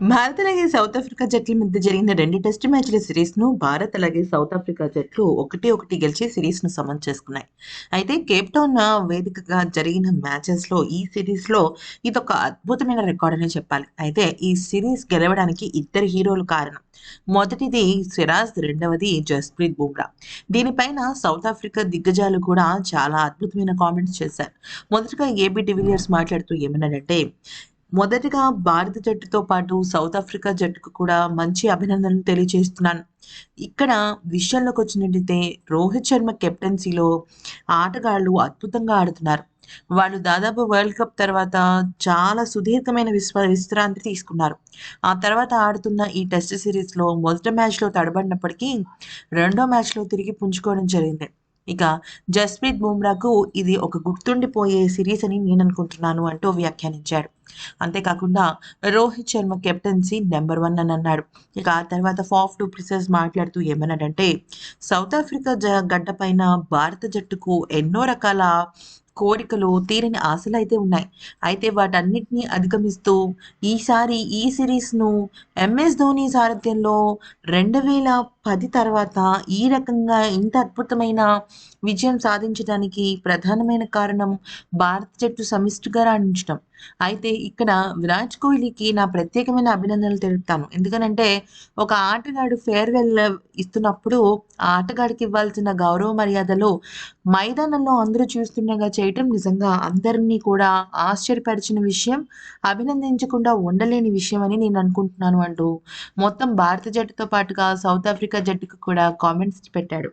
భారత్ అలాగే south Africa జట్ల మధ్య జరిగిన రెండు టెస్ట్ మ్యాచ్ల సిరీస్ను భారత్ అలాగే సౌత్ ఆఫ్రికా జట్లు ఒకటి ఒకటి గెలిచి సిరీస్ను సమన్ చేసుకున్నాయి. అయితే కేప్ టౌన్ వేదికగా జరిగిన మ్యాచెస్లో ఈ సిరీస్లో ఇది ఒక అద్భుతమైన రికార్డ్ అని చెప్పాలి. అయితే ఈ సిరీస్ గెలవడానికి ఇద్దరు హీరోలు కారణం. మొదటిది సిరాజ్ రెండవది జస్ప్రీత్ బుమ్రా. దీనిపైన సౌత్ ఆఫ్రికా దిగ్గజాలు కూడా చాలా అద్భుతమైన కామెంట్స్ చేశారు. మొదటగా ఏబీ డివిలియర్స్ మాట్లాడుతూ ఏమన్నాడంటే మొదటిగా భారత జట్టుతో పాటు సౌత్ ఆఫ్రికా జట్టుకు కూడా మంచి అభినందనలు తెలియజేస్తున్నాను. ఇక్కడ విషయంలోకి వచ్చినట్టయితే రోహిత్ శర్మ కెప్టెన్సీలో ఆటగాళ్ళు అద్భుతంగా ఆడుతున్నారు. వాళ్ళు దాదాపు వరల్డ్ కప్ తర్వాత చాలా సుదీర్ఘమైన విశ్వ విశ్రాంతి తీసుకున్నారు. ఆ తర్వాత ఆడుతున్న ఈ టెస్ట్ సిరీస్లో మొదటి మ్యాచ్లో తడబడినప్పటికీ రెండో మ్యాచ్లో తిరిగి పుంజుకోవడం జరిగింది. ఇక జస్ప్రీత్ బుమ్రాకు ఇది ఒక గుర్తుండిపోయే సిరీస్ అని నేను అనుకుంటున్నాను అంటూ వ్యాఖ్యానించాడు. అంతేకాకుండా Rohit Sharma captaincy number one అని అన్నాడు. ఇక ఆ తర్వాత ఫాఫ్ టు ప్రిసెస్ మాట్లాడుతూ ఏమన్నాడంటే సౌత్ ఆఫ్రికా జ గడ్డ పైన భారత జట్టుకు ఎన్నో రకాల కోరికలు తీరని ఆశలు అయితే ఉన్నాయి. అయితే వాటన్నిటినీ అధిగమిస్తూ ఈసారి ఈ సిరీస్ను ఎంఎస్ ధోని సారథ్యంలో రెండు వేల పది తర్వాత ఈ రకంగా ఇంత అద్భుతమైన విజయం సాధించడానికి ప్రధానమైన కారణం భారత జట్టు సమిష్టిగా రాణించడం అయితే ఇక్కడ విరాట్ కోహ్లీకి నా ప్రత్యేకమైన అభినందనలు తెలుపుతాను. ఎందుకనంటే ఒక ఆటగాడు ఫేర్వెల్ ఇస్తున్నప్పుడు ఆ ఆటగాడికి ఇవ్వాల్సిన గౌరవ మర్యాదలు మైదానంలో అందరూ చూస్తుండగా చేయటం నిజంగా అందరినీ కూడా ఆశ్చర్యపరిచిన విషయం అభినందించకుండా ఉండలేని విషయం అని నేను అనుకుంటున్నాను అంటూ మొత్తం భారత జట్టుతో పాటుగా సౌత్ ఆఫ్రికా జట్టుకు కూడా కామెంట్స్ పెట్టాడు.